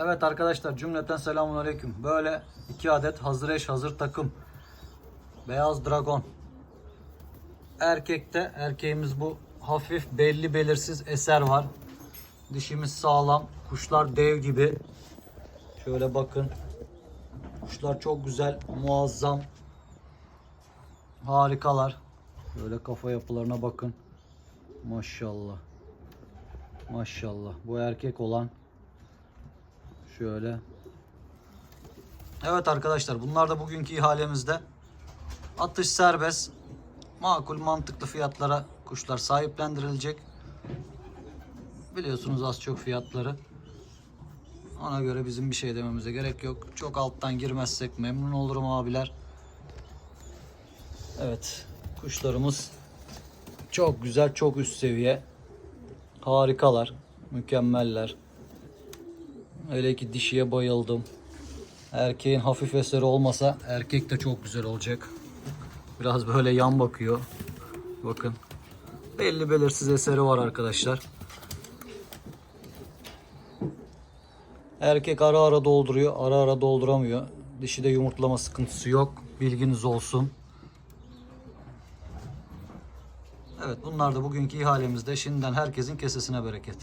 Evet arkadaşlar cümleten selamun aleyküm. Böyle iki adet hazır eş hazır takım. Beyaz dragon. Erkekte erkeğimiz bu hafif belli belirsiz eser var. Dişimiz sağlam. Kuşlar dev gibi. Şöyle bakın. Kuşlar çok güzel, muazzam. Harikalar. Böyle kafa yapılarına bakın. Maşallah. Maşallah. Bu erkek olan şöyle. Evet arkadaşlar bunlar da bugünkü ihalemizde. Atış serbest. Makul mantıklı fiyatlara kuşlar sahiplendirilecek. Biliyorsunuz az çok fiyatları. Ona göre bizim bir şey dememize gerek yok. Çok alttan girmezsek memnun olurum abiler. Evet. Kuşlarımız çok güzel, çok üst seviye. Harikalar, mükemmeller. Öyle ki dişiye bayıldım. Erkeğin hafif eseri olmasa erkek de çok güzel olacak. Biraz böyle yan bakıyor. Bakın. Belli belirsiz eseri var arkadaşlar. Erkek ara ara dolduruyor, ara ara dolduramıyor. Dişi de yumurtlama sıkıntısı yok. Bilginiz olsun. Evet bunlar da bugünkü ihalemizde. Şimdiden herkesin kesesine bereket.